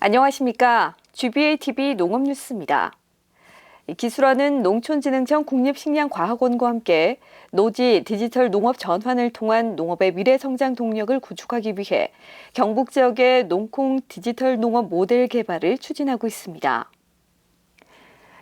안녕하십니까. GBA TV 농업뉴스입니다. 기술원은 농촌진흥청 국립식량과학원과 함께 노지 디지털 농업 전환을 통한 농업의 미래 성장 동력을 구축하기 위해 경북 지역의 농콩 디지털 농업 모델 개발을 추진하고 있습니다.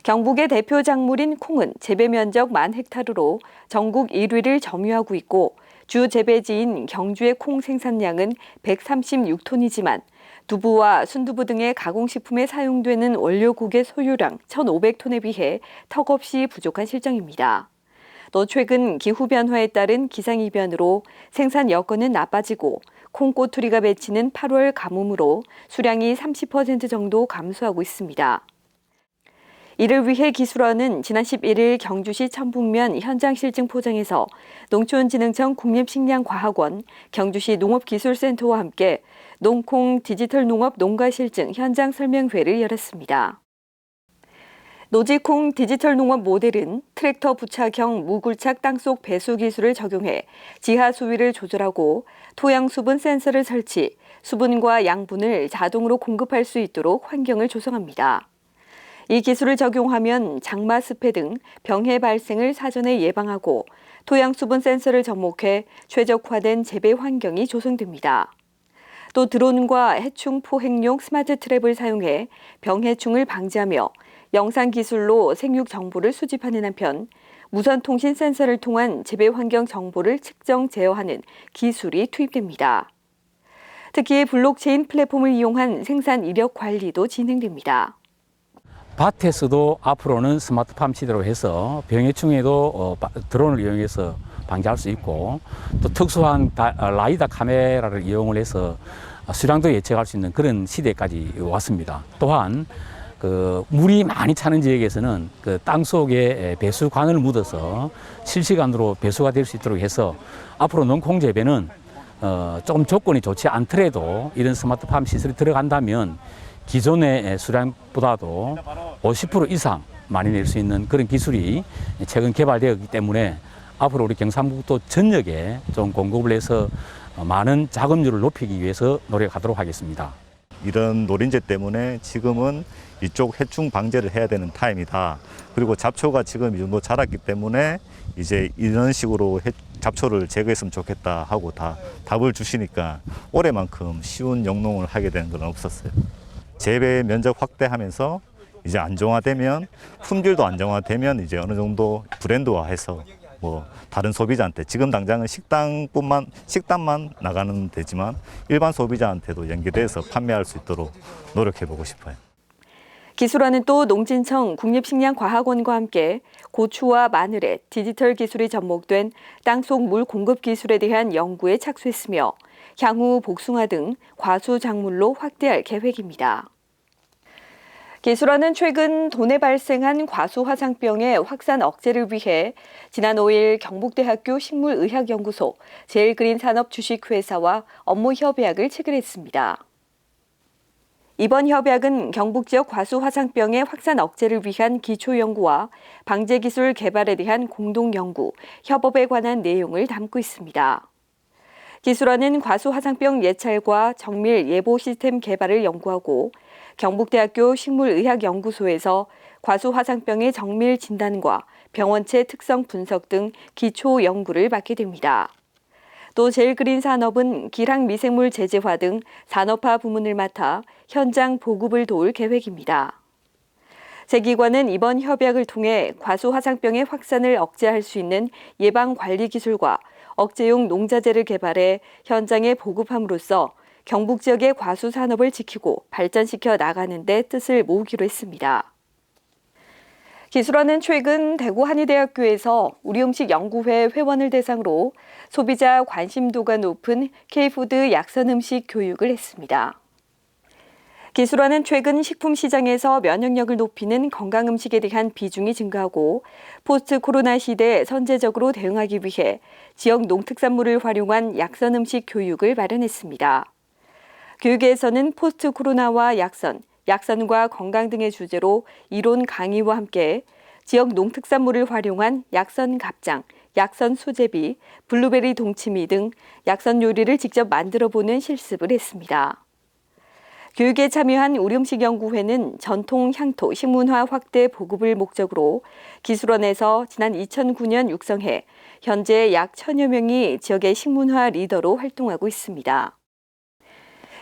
경북의 대표 작물인 콩은 재배 면적 만 헥타르로 전국 1위를 점유하고 있고 주 재배지인 경주의 콩 생산량은 136톤이지만 두부와 순두부 등의 가공식품에 사용되는 원료국의 소유량 1,500톤에 비해 턱없이 부족한 실정입니다. 또 최근 기후 변화에 따른 기상 이변으로 생산 여건은 나빠지고 콩꼬투리가 맺히는 8월 가뭄으로 수량이 30% 정도 감소하고 있습니다. 이를 위해 기술원은 지난 11일 경주시 천북면 현장 실증 포장에서 농촌진흥청 국립식량과학원, 경주시 농업기술센터와 함께 농콩 디지털 농업 농가 실증 현장 설명회를 열었습니다. 노지콩 디지털 농업 모델은 트랙터 부착형 무굴착 땅속 배수 기술을 적용해 지하 수위를 조절하고 토양 수분 센서를 설치, 수분과 양분을 자동으로 공급할 수 있도록 환경을 조성합니다. 이 기술을 적용하면 장마 습해 등 병해 발생을 사전에 예방하고 토양 수분 센서를 접목해 최적화된 재배 환경이 조성됩니다. 또 드론과 해충 포획용 스마트 트랩을 사용해 병해충을 방지하며 영상 기술로 생육 정보를 수집하는 한편 무선 통신 센서를 통한 재배 환경 정보를 측정 제어하는 기술이 투입됩니다. 특히 블록체인 플랫폼을 이용한 생산 이력 관리도 진행됩니다. 밭에서도 앞으로는 스마트팜 시대로 해서 병해충에도 어, 바- 드론을 이용해서 방지할 수 있고 또 특수한 다- 어, 라이다 카메라를 이용을 해서 수량도 예측할 수 있는 그런 시대까지 왔습니다. 또한 그 물이 많이 차는 지역에서는 그 땅 속에 배수관을 묻어서 실시간으로 배수가 될 수 있도록 해서 앞으로 농콩 재배는 어, 조금 조건이 좋지 않더라도 이런 스마트팜 시설이 들어간다면 기존의 수량보다도 50% 이상 많이 낼 수 있는 그런 기술이 최근 개발되었기 때문에 앞으로 우리 경상북도 전역에 좀 공급을 해서 많은 자금률을 높이기 위해서 노력하도록 하겠습니다. 이런 노린재 때문에 지금은 이쪽 해충 방제를 해야 되는 타임이다. 그리고 잡초가 지금 이 정도 자랐기 때문에 이제 이런 식으로 해- 잡초를 제거했으면 좋겠다 하고 다 답을 주시니까 올해만큼 쉬운 영농을 하게 되는 건 없었어요. 재배 면적 확대하면서 이제 안정화되면 품질도 안정화되면 이제 어느 정도 브랜드화해서 뭐 다른 소비자한테 지금 당장은 식당뿐만 식당만 나가는 되지만 일반 소비자한테도 연계돼서 판매할 수 있도록 노력해 보고 싶어요. 기술원은 또 농진청 국립식량과학원과 함께 고추와 마늘의 디지털 기술이 접목된 땅속 물 공급 기술에 대한 연구에 착수했으며 향후 복숭아 등 과수 작물로 확대할 계획입니다. 기술원은 최근 돈에 발생한 과수 화상병의 확산 억제를 위해 지난 5일 경북대학교 식물의학연구소 제일그린 산업 주식회사와 업무 협약을 체결했습니다. 이번 협약은 경북 지역 과수 화상병의 확산 억제를 위한 기초 연구와 방제 기술 개발에 대한 공동 연구, 협업에 관한 내용을 담고 있습니다. 기술원은 과수 화상병 예찰과 정밀 예보 시스템 개발을 연구하고 경북대학교 식물의학연구소에서 과수 화상병의 정밀 진단과 병원체 특성 분석 등 기초 연구를 맡게 됩니다. 또 제일그린 산업은 기랑 미생물 제재화 등 산업화 부문을 맡아 현장 보급을 도울 계획입니다. 세 기관은 이번 협약을 통해 과수 화상병의 확산을 억제할 수 있는 예방 관리 기술과 억제용 농자재를 개발해 현장에 보급함으로써 경북 지역의 과수 산업을 지키고 발전시켜 나가는 데 뜻을 모으기로 했습니다. 기술원은 최근 대구 한의대학교에서 우리음식 연구회 회원을 대상으로 소비자 관심도가 높은 K푸드 약선 음식 교육을 했습니다. 기술원은 최근 식품 시장에서 면역력을 높이는 건강 음식에 대한 비중이 증가하고 포스트 코로나 시대에 선제적으로 대응하기 위해 지역 농특산물을 활용한 약선 음식 교육을 마련했습니다. 교육에서는 포스트 코로나와 약선, 약선과 건강 등의 주제로 이론 강의와 함께 지역 농특산물을 활용한 약선 갑장, 약선 수제비, 블루베리 동치미 등 약선 요리를 직접 만들어 보는 실습을 했습니다. 교육에 참여한 우림식연구회는 전통 향토 식문화 확대 보급을 목적으로 기술원에서 지난 2009년 육성해 현재 약 천여 명이 지역의 식문화 리더로 활동하고 있습니다.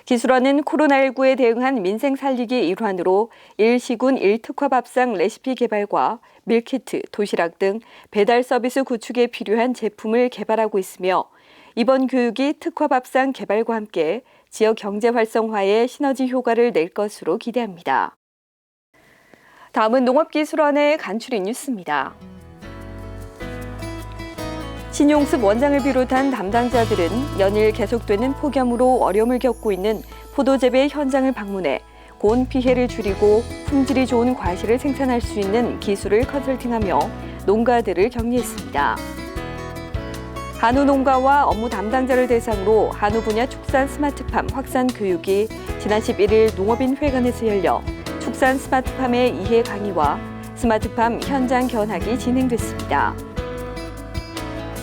기술원은 코로나19에 대응한 민생 살리기 일환으로 일시군 일특화 밥상 레시피 개발과 밀키트, 도시락 등 배달 서비스 구축에 필요한 제품을 개발하고 있으며 이번 교육이 특화 밥상 개발과 함께 지역 경제 활성화에 시너지 효과를 낼 것으로 기대합니다. 다음은 농업기술원의 간추린 뉴스입니다. 신용습 원장을 비롯한 담당자들은 연일 계속되는 폭염으로 어려움을 겪고 있는 포도 재배 현장을 방문해 고온 피해를 줄이고 품질이 좋은 과실을 생산할 수 있는 기술을 컨설팅하며 농가들을 격려했습니다. 한우 농가와 업무 담당자를 대상으로 한우 분야 축산 스마트팜 확산 교육이 지난 11일 농업인 회관에서 열려 축산 스마트팜의 이해 강의와 스마트팜 현장 견학이 진행됐습니다.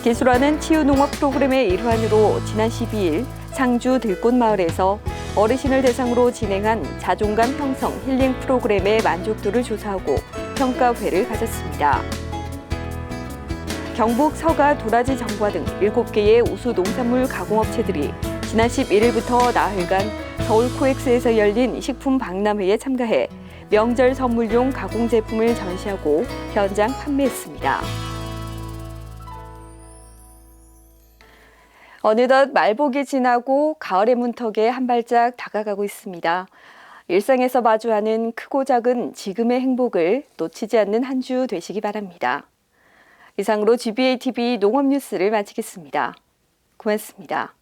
기술원은 치유농업 프로그램의 일환으로 지난 12일 상주 들꽃마을에서 어르신을 대상으로 진행한 자존감 형성 힐링 프로그램의 만족도를 조사하고 평가회를 가졌습니다. 경북 서가 도라지 정과 등 7개의 우수 농산물 가공업체들이 지난 11일부터 나흘간 서울 코엑스에서 열린 식품 박람회에 참가해 명절 선물용 가공 제품을 전시하고 현장 판매했습니다. 어느덧 말복이 지나고 가을의 문턱에 한 발짝 다가가고 있습니다. 일상에서 마주하는 크고 작은 지금의 행복을 놓치지 않는 한 주 되시기 바랍니다. 이상으로 GBA TV 농업 뉴스를 마치겠습니다. 고맙습니다.